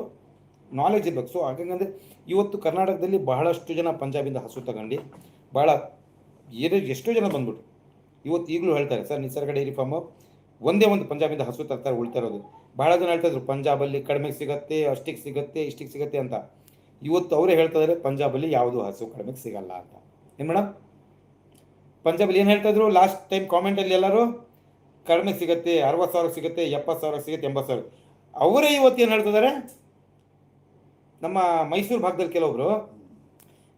ನಾಲೆಜ್ ಇರಬೇಕು. ಸೊ ಹಾಗಂಗಂದರೆ ಇವತ್ತು ಕರ್ನಾಟಕದಲ್ಲಿ ಬಹಳಷ್ಟು ಜನ ಪಂಜಾಬಿಂದ ಹಸು ತಗೊಂಡು ಭಾಳ ಏನು ಎಷ್ಟೋ ಜನ ಬಂದ್ಬಿಟ್ರು. ಇವತ್ತು ಈಗಲೂ ಹೇಳ್ತಾರೆ, ಸರ್ ನಿಸರ್ಗ ಡೈರಿ ಫಾರ್ಮು ಒಂದೇ ಒಂದು ಪಂಜಾಬಿಂದ ಹಸು ತರ್ತಾರೆ ಉಳ್ತಾ ಇರೋದು ಬಹಳ ಜನ ಹೇಳ್ತಾ ಇದ್ರು, ಪಂಜಾಬಲ್ಲಿ ಕಡಿಮೆಗೆ ಸಿಗತ್ತೆ, ಅಷ್ಟಿಗೆ ಸಿಗತ್ತೆ, ಇಷ್ಟಿಗೆ ಸಿಗತ್ತೆ ಅಂತ. ಇವತ್ತು ಅವರೇ ಹೇಳ್ತಾ ಪಂಜಾಬ್ ಪಂಜಾಬಲ್ಲಿ ಯಾವುದು ಹಸು ಕಡಿಮೆಗೆ ಸಿಗಲ್ಲ ಅಂತ. ಏನು ಮೇಡಮ್ ಪಂಜಾಬಲ್ಲಿ ಏನು ಹೇಳ್ತಾ ಇದ್ರು? ಲಾಸ್ಟ್ ಟೈಮ್ ಕಾಮೆಂಟಲ್ಲಿ ಎಲ್ಲರೂ ಕಡಿಮೆ ಸಿಗತ್ತೆ ಅರವತ್ತು ಸಾವಿರ ಸಿಗುತ್ತೆ ಎಪ್ಪತ್ತು ಸಾವಿರ ಸಿಗುತ್ತೆ ಎಂಬತ್ತು ಸಾವಿರ ಅವರೇ ಇವತ್ತು ಏನು ಹೇಳ್ತಿದ್ದಾರೆ ನಮ್ಮ ಮೈಸೂರು ಭಾಗದಲ್ಲಿ ಕೆಲವೊಬ್ರು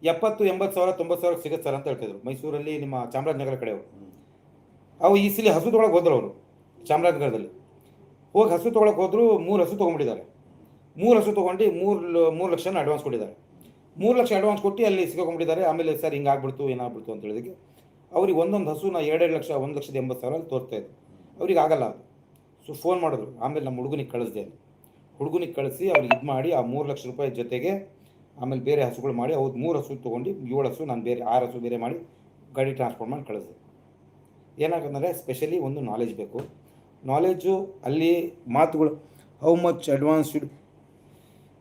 ಎಪ್ಪತ್ತು ಎಂಬತ್ತು ಸಾವಿರ ತೊಂಬತ್ತು ಸಾವಿರ ಸಿಗುತ್ತೆ ಸರ್ ಅಂತ ಹೇಳ್ತಿದ್ರು ಮೈಸೂರಲ್ಲಿ ನಿಮ್ಮ ಚಾಮರಾಜನಗರ ಕಡೆಯವರು. ಅವು ಈ ಸಲ ಹಸು ಹೋದ್ರು ಅವರು. ಚಾಮರಾಜನಗರದಲ್ಲಿ. ಹೋಗಿ ಹಸು ತೊಗೊಳಕ್ಕೆ ಹೋದ್ರು ಮೂರು ಹಸು ತೊಗೊಂಡ್ಬಿಟ್ಟಿದ್ದಾರೆ. ಮೂರು ಹಸು ತೊಗೊಂಡು ಮೂರು ಮೂರು ಲಕ್ಷನ ಅಡ್ವಾನ್ಸ್ ಕೊಟ್ಟಿದ್ದಾರೆ. ಮೂರು ಲಕ್ಷ ಅಡ್ವಾನ್ಸ್ ಕೊಟ್ಟು ಅಲ್ಲಿ ಸಿಕ್ಕಾಕೊಂಡ್ಬಿಟ್ಟಿದ್ದಾರೆ ಆಮೇಲೆ ಸರ್ ಹಿಂಗೆ ಆಗ್ಬಿಡ್ತು ಏನಾಗ್ಬಿಡ್ತು ಅಂತ ಹೇಳಿದಕ್ಕೆ ಅವ್ರಿಗೆ ಒಂದೊಂದು ಹಸುನ ಎರಡೆರಡು ಲಕ್ಷ, ಒಂದು ಲಕ್ಷದ ಎಂಬತ್ತು ಸಾವಿರ ಅಲ್ಲಿ ತೋರ್ತಾ ಇದ್ದೆ ಅವ್ರಿಗೆ ಆಗಲ್ಲ ಅದು. ಸೊ ಫೋನ್ ಮಾಡಿದ್ರು. ಆಮೇಲೆ ನಮ್ಮ ಹುಡುಗನಿಗೆ ಕಳಿಸ್ದೆ ಹುಡುಗನಿಗೆ ಕಳಿಸಿ ಅವ್ರಿಗೆ ಇದು ಮಾಡಿ ಆ ಮೂರು ಲಕ್ಷ ರೂಪಾಯಿ ಜೊತೆಗೆ ಆಮೇಲೆ ಬೇರೆ ಹಸುಗಳು ಮಾಡಿ ಅವ್ರು ಮೂರು ಹಸು ತೊಗೊಂಡು ಏಳು ಹಸು, ನಾನು ಬೇರೆ, ಆರು ಹಸು ಬೇರೆ ಮಾಡಿ ಗಾಡಿ ಟ್ರಾನ್ಸ್ಪೋರ್ಟ್ ಮಾಡಿ ಕಳಿಸ್ದೆ. ಏನಾಗಂದರೆ ಸ್ಪೆಷಲಿ ಒಂದು ನಾಲೆಜ್ ಬೇಕು. ನಾಲೆಜು ಅಲ್ಲಿ ಮಾತುಗಳು ಹೌ ಮಚ್ ಅಡ್ವಾನ್ಸ್ಡ್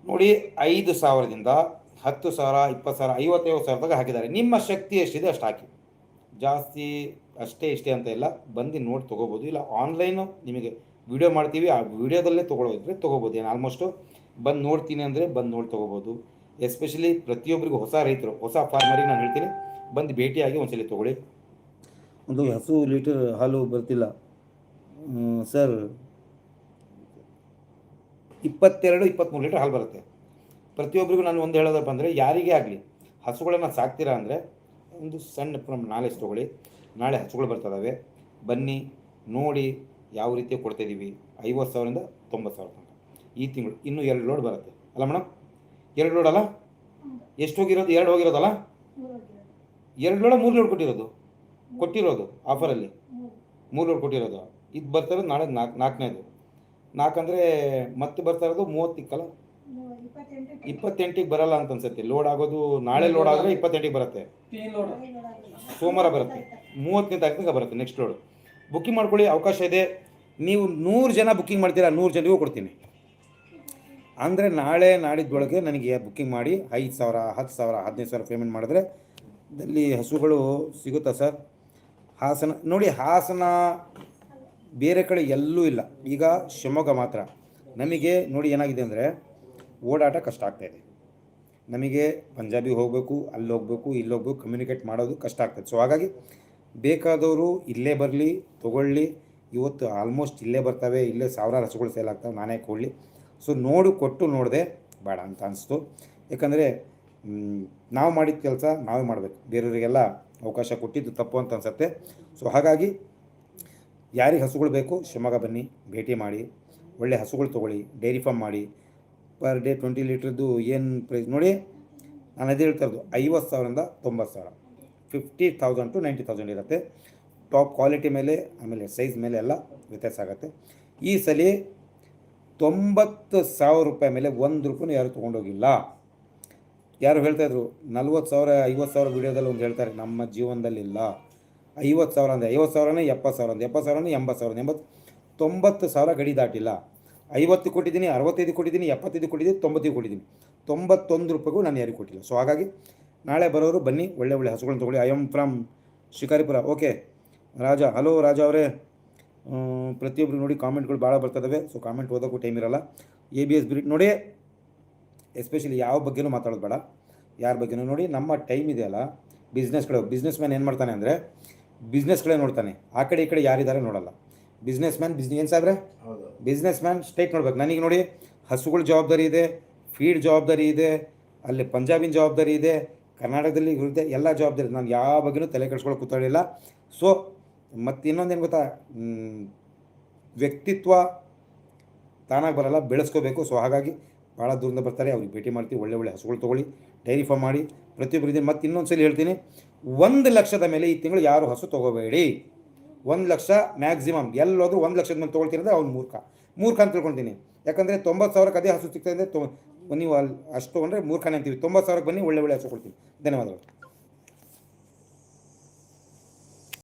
ನೋಡಿ ಐದು ಸಾವಿರದಿಂದ ಹತ್ತು ಸಾವಿರ, ಇಪ್ಪತ್ತು ಸಾವಿರ ಐವತ್ತೈದು ಸಾವಿರದಾಗ ಹಾಕಿದ್ದಾರೆ. ನಿಮ್ಮ ಶಕ್ತಿ ಎಷ್ಟಿದೆ ಅಷ್ಟು ಹಾಕಿ. ಜಾಸ್ತಿ ಅಷ್ಟೇ ಇಷ್ಟೇ ಅಂತ ಇಲ್ಲ. ಬಂದು ನೋಡಿ ತೊಗೋಬೋದು. ಇಲ್ಲ ಆನ್ಲೈನು ನಿಮಗೆ ವಿಡಿಯೋ ಮಾಡ್ತೀವಿ. ಆ ವಿಡಿಯೋದಲ್ಲೇ ತೊಗೊಳೋದ್ರೆ ತೊಗೋಬೋದು. ಏನು ಆಲ್ಮೋಸ್ಟು ಬಂದು ನೋಡ್ತೀನಿ ಅಂದರೆ ಬಂದು ನೋಡಿ ತೊಗೋಬೋದು. ಎಸ್ಪೆಷಲಿ ಪ್ರತಿಯೊಬ್ಬರಿಗೂ ಹೊಸ ರೈತರು, ಹೊಸ ಫಾರ್ಮರಿಗೆ ನಾನು ಹೇಳ್ತೀನಿ. ಬಂದು ಭೇಟಿಯಾಗಿ ಒಂದ್ಸಲಿ ತೊಗೊಳ್ಳಿ. ಒಂದು ಹಸು, ಲೀಟರ್ ಹಾಲು ಬರ್ತಿಲ್ಲ. ಸರ್. ಇಪ್ಪತ್ತೆರಡು ಇಪ್ಪತ್ತ್ಮೂರು ಲೀಟ್ರ್ ಹಾಲು ಬರುತ್ತೆ. ಪ್ರತಿಯೊಬ್ಬರಿಗೂ ನಾನು ಒಂದು ಹೇಳೋದಪ್ಪ ಅಂದರೆ ಯಾರಿಗೇ ಆಗಲಿ, ಹಸುಗಳನ್ನು ಸಾಕ್ತೀರಾ ಅಂದರೆ ಒಂದು ಸಣ್ಣ ಪ್ರಮಾಣ ನಾಲೆಜ್ ತೊಗೊಳ್ಳಿ ನಾಳೆ ಹಸುಗಳು ಬರ್ತದವೆ. ಬನ್ನಿ, ನೋಡಿ ಯಾವ ರೀತಿ ಕೊಡ್ತಾಯಿದ್ದೀವಿ ಐವತ್ತು ಸಾವಿರದಿಂದ ತೊಂಬತ್ತು ಸಾವಿರ ತನಕ. ಈ ತಿಂಗಳು ಇನ್ನೂ ಎರಡು ಲೋಡ್ ಬರುತ್ತೆ. ಅಲ್ಲ ಮೇಡಮ್? ಎರಡು ಲೋಡ್ ಅಲ್ಲ? ಎಷ್ಟು ಹೋಗಿರೋದು? ಎರಡು ಹೋಗಿರೋದಲ್ಲ? ಎರಡು ಲೋಡ ಮೂರು ಲೋಡ್ ಕೊಟ್ಟಿರೋದು? ಕೊಟ್ಟಿರೋದು ಆಫರಲ್ಲಿ ಮೂರು ಲೋಡ್ ಕೊಟ್ಟಿರೋದು? ಇದು ಬರ್ತಾರೆ ನಾಳೆ ನಾಲ್ಕು ನಾಲ್ಕನೇದು. ನಾಲ್ಕಂದರೆ ಮತ್ತೆ ಬರ್ತಾ ಇರೋದು ಮೂವತ್ತಿಕ್ಕಲ್ಲ ಇಪ್ಪತ್ತೆಂಟಿಗೆ ಬರಲ್ಲ ಅಂತ ಅನ್ಸುತ್ತೆ. ಲೋಡ್ ಆಗೋದು ನಾಳೆ ಲೋಡ್ ಆದರೆ ಇಪ್ಪತ್ತೆಂಟಿಗೆ ಬರುತ್ತೆ. ಸೋಮವಾರ ಬರುತ್ತೆ. ಮೂವತ್ತನೇ ತಾರೀಕಿಗೆ ಬರುತ್ತೆ ನೆಕ್ಸ್ಟ್ ಲೋಡ್ ಬುಕ್ಕಿಂಗ್ ಮಾಡ್ಕೊಳ್ಳಿ, ಅವಕಾಶ ಇದೆ. ನೀವು ನೂರು ಜನ ಬುಕ್ಕಿಂಗ್ ಮಾಡ್ತೀರಾ, ನೂರು ಜನರಿಗೂ ಕೊಡ್ತೀನಿ. ಅಂದರೆ ನಾಳೆ ನಾಡಿದ್ದೊಳಗೆ ನನಗೆ ಬುಕ್ಕಿಂಗ್ ಮಾಡಿ ಐದು ಸಾವಿರ, ಹತ್ತು ಸಾವಿರ, ಹದಿನೈದು ಸಾವಿರ ಪೇಮೆಂಟ್ ಮಾಡಿದ್ರೆ ಅಲ್ಲಿ ಹಸುಗಳು ಸಿಗುತ್ತಾ ಸರ್? ಹಾಸನ ನೋಡಿ ಹಾಸನ ಬೇರೆ ಕಡೆ ಎಲ್ಲೂ ಇಲ್ಲ. ಈಗ ಶಿವಮೊಗ್ಗ ಮಾತ್ರ. ನಮಗೆ ನೋಡಿ ಏನಾಗಿದೆ ಅಂದರೆ ಓಡಾಟ ಕಷ್ಟ ಆಗ್ತಾಯಿದೆ ನಮಗೆ ಪಂಜಾಬಿ ಹೋಗಬೇಕು, ಅಲ್ಲಿ ಹೋಗಬೇಕು, ಇಲ್ಲಿ ಹೋಗ್ಬೇಕು ಕಮ್ಯುನಿಕೇಟ್ ಮಾಡೋದು ಕಷ್ಟ ಆಗ್ತದೆ ಸೊ ಹಾಗಾಗಿ ಬೇಕಾದವರು ಇಲ್ಲೇ ಬರಲಿ, ತೊಗೊಳ್ಳಿ. ಇವತ್ತು ಆಲ್ಮೋಸ್ಟ್ ಇಲ್ಲೇ ಬರ್ತವೆ, ಇಲ್ಲೇ ಸಾವಿರಾರು ಹಸುಗಳು ಸೇಲ್ ಆಗ್ತವೆ, ನಾನೇ ಕೊಡಲಿ. ಸೊ ನೋಡು, ಕೊಟ್ಟು ನೋಡಿದೆ ಬೇಡ ಅಂತ ಅನಿಸ್ತು. ಯಾಕಂದರೆ ನಾವು ಮಾಡಿದ ಕೆಲಸ ನಾವೇ ಮಾಡಬೇಕು. ಬೇರೆಯವರಿಗೆಲ್ಲ ಅವಕಾಶ ಕೊಟ್ಟಿದ್ದು ತಪ್ಪು ಅಂತ ಅನ್ಸುತ್ತೆ. ಸೊ ಹಾಗಾಗಿ ಯಾರಿಗೆ ಹಸುಗಳು ಬೇಕು, ಶಿವಮೊಗ್ಗ ಬನ್ನಿ, ಭೇಟಿ ಮಾಡಿ, ಒಳ್ಳೆ ಹಸುಗಳು ತೊಗೊಳ್ಳಿ, ಡೈರಿ ಫಾರ್ಮ್ ಮಾಡಿ, ಪರ್ ಡೇ ಟ್ವೆಂಟಿ ಲೀಟ್ರದ್ದು ಏನು ಪ್ರೈಸ್ ನೋಡಿ, ನಾನು ಅದೇ ಹೇಳ್ತಾ ಇರೋದು, ಐವತ್ತು ಸಾವಿರದಿಂದ ತೊಂಬತ್ತು ಸಾವಿರ. Fifty thousand to ninety thousand ಇರುತ್ತೆ. ಟಾಪ್ ಕ್ವಾಲಿಟಿ ಮೇಲೆ, ಆಮೇಲೆ ಸೈಜ್ ಮೇಲೆ ಎಲ್ಲ ವ್ಯತ್ಯಾಸ ಆಗುತ್ತೆ. ಈ ಸಲ ತೊಂಬತ್ತು ಸಾವಿರ ರೂಪಾಯಿ ಮೇಲೆ ಒಂದು ರೂಪಾಯಿ ಯಾರು ತೊಗೊಂಡೋಗಿಲ್ಲ. ಯಾರು ಹೇಳ್ತಾಯಿದ್ರು ನಲ್ವತ್ತು ಸಾವಿರ, ಐವತ್ತು ಸಾವಿರ ವೀಡಿಯೋದಲ್ಲಿ ಒಂದು ಹೇಳ್ತಾರೆ, ನಮ್ಮ ಜೀವನದಲ್ಲಿ ಇಲ್ಲ ಐವತ್ತು ಸಾವಿರ ಅಂದರೆ ಐವತ್ತು ಸಾವಿರನೇ ಎಪ್ಪತ್ತು ಸಾವಿರ ಅಂದರೆ ಎಪ್ಪತ್ತು ಸಾವಿರನೇ ಎಂಬತ್ತು ಸಾವಿರ ಎಂಬತ್ತು ತೊಂಬತ್ತು ಸಾವಿರ ಗಡಿ ದಾಟಿಲ್ಲ. ಐವತ್ತು ಕೊಟ್ಟಿದ್ದೀನಿ, ಅರವತ್ತೈದು ಕೊಟ್ಟಿದ್ದೀನಿ, ಎಪ್ಪತ್ತೈದು ಕೊಟ್ಟಿದ್ದೀನಿ, ತೊಂಬತ್ತೈದು ಕೊಟ್ಟಿದ್ದೀನಿ. ತೊಂಬತ್ತೊಂದು ರೂಪಾಯಿಗೂ ನಾನು ಯಾರಿಗೂ ಕೊಟ್ಟಿಲ್ಲ. ಸೊ ಹಾಗಾಗಿ ನಾಳೆ ಬರೋರು ಬನ್ನಿ, ಒಳ್ಳೆ ಒಳ್ಳೆ ಹಸುಗಳನ್ನ ತೊಗೊಳ್ಳಿ. I am from Shikaripura. Okay Raja hello Raja ಅವರೇ. ಪ್ರತಿಯೊಬ್ಬರು ನೋಡಿ ಕಾಮೆಂಟ್ಗಳು ಭಾಳ ಬರ್ತದವೆ ಸೊ ಕಾಮೆಂಟ್ ಓದೋಕ್ಕೂ ಟೈಮ್ ಇರಲ್ಲ. ಎ ಬಿ ಎಸ್ ಬಿರಿಟ್ ನೋಡಿ ಎಸ್ಪೆಷಲಿ ಯಾವ ಬಗ್ಗೆನೂ ಮಾತಾಡೋದು ಬೇಡ. ಯಾರ ಬಗ್ಗೆನೂ ನೋಡಿ, ನಮ್ಮ ಟೈಮ್ ಇದೆಯಲ್ಲ ಬಿಸ್ನೆಸ್ಗಳು ಬಿಸ್ನೆಸ್ ಮ್ಯಾನ್ ಏನು ಮಾಡ್ತಾನೆ ಅಂದರೆ ಬಿಸ್ನೆಸ್ಗಳೇ ನೋಡ್ತಾನೆ. ಆ ಕಡೆ ಈ ಕಡೆ ಯಾರಿದ್ದಾರೆ ನೋಡಲ್ಲ. ಬಿಸ್ನೆಸ್ ಮ್ಯಾನ್ ಬಿಸ್ನೆಸ್ ಏನು ಸಾಬ್ರೆ ಬಿಸ್ನೆಸ್ ಮ್ಯಾನ್ ಸ್ಟೇಟ್ ನೋಡ್ಬೇಕು. ನನಗೆ ನೋಡಿ ಹಸುಗಳ ಜವಾಬ್ದಾರಿ ಇದೆ ಫೀಡ್ ಜವಾಬ್ದಾರಿ ಇದೆ ಅಲ್ಲಿ ಪಂಜಾಬಿನ ಜವಾಬ್ದಾರಿ ಇದೆ ಕರ್ನಾಟಕದಲ್ಲಿ ಇರುತ್ತೆ ಎಲ್ಲ ಜವಾಬ್ದಾರಿ ನಾನು ಯಾವ ಬಗ್ಗೆನೂ ತಲೆ ಕೆಡಿಸ್ಕೊಳ್ಳೋಕೆ ಕೂತಾಡಿಲ್ಲ ಸೊ ಮತ್ತು ಇನ್ನೊಂದೇನು ಗೊತ್ತಾ? ವ್ಯಕ್ತಿತ್ವ ತಾನಾಗಿ ಬರಲ್ಲ ಬೆಳೆಸ್ಕೋಬೇಕು. ಸೊ ಹಾಗಾಗಿ ಭಾಳ ದೂರದಿಂದ ಬರ್ತಾರೆ. ಅವ್ರಿಗೆ ಭೇಟಿ ಮಾಡ್ತೀವಿ. ಒಳ್ಳೆ ಒಳ್ಳೆ ಹಸುಗಳು ತೊಗೊಳ್ಳಿ. ಡೈರಿ ಫಾರ್ಮ್ ಮಾಡಿ ಪ್ರತಿಯೊಬ್ಬರಿಗೆ ಮತ್ತೆ ಇನ್ನೊಂದು ಸಲ ಹೇಳ್ತೀನಿ, ಒಂದು ಲಕ್ಷದ ಮೇಲೆ ಈ ತಿಂಗಳು ಯಾರು ಹಸು ತೊಗೋಬೇಡಿ. ಒಂದು ಲಕ್ಷ ಮ್ಯಾಕ್ಸಿಮಮ್ ಎಲ್ಲೋದ್ರೂ ಒಂದು ಲಕ್ಷದ ಮೇಲೆ ತೊಗೊಳ್ತೀನಿ ಅಂದರೆ ಅವ್ನು ಮೂರ್ಖ. ಮೂರ್ಖ ಅಂತ ತಿಳ್ಕೊಳ್ತೀನಿ ಯಾಕಂದರೆ ತೊಂಬತ್ತು ಸಾವಿರಕ್ಕೆ ಅದೇ ಹಸು ಸಿಗ್ತದೆ ಅಂದರೆ ತೊ ನೀವು ಅಲ್ಲಿ ಅಷ್ಟು ತೊಗೊಂಡ್ರೆ ಮೂರ್ಖನೇ ಅಂತೀವಿ. ತೊಂಬತ್ತು ಸಾವಿರಕ್ಕೆ ಬನ್ನಿ, ಒಳ್ಳೆ ಒಳ್ಳೆ ಹಸು ಕೊಡ್ತೀನಿ. ಧನ್ಯವಾದಗಳು.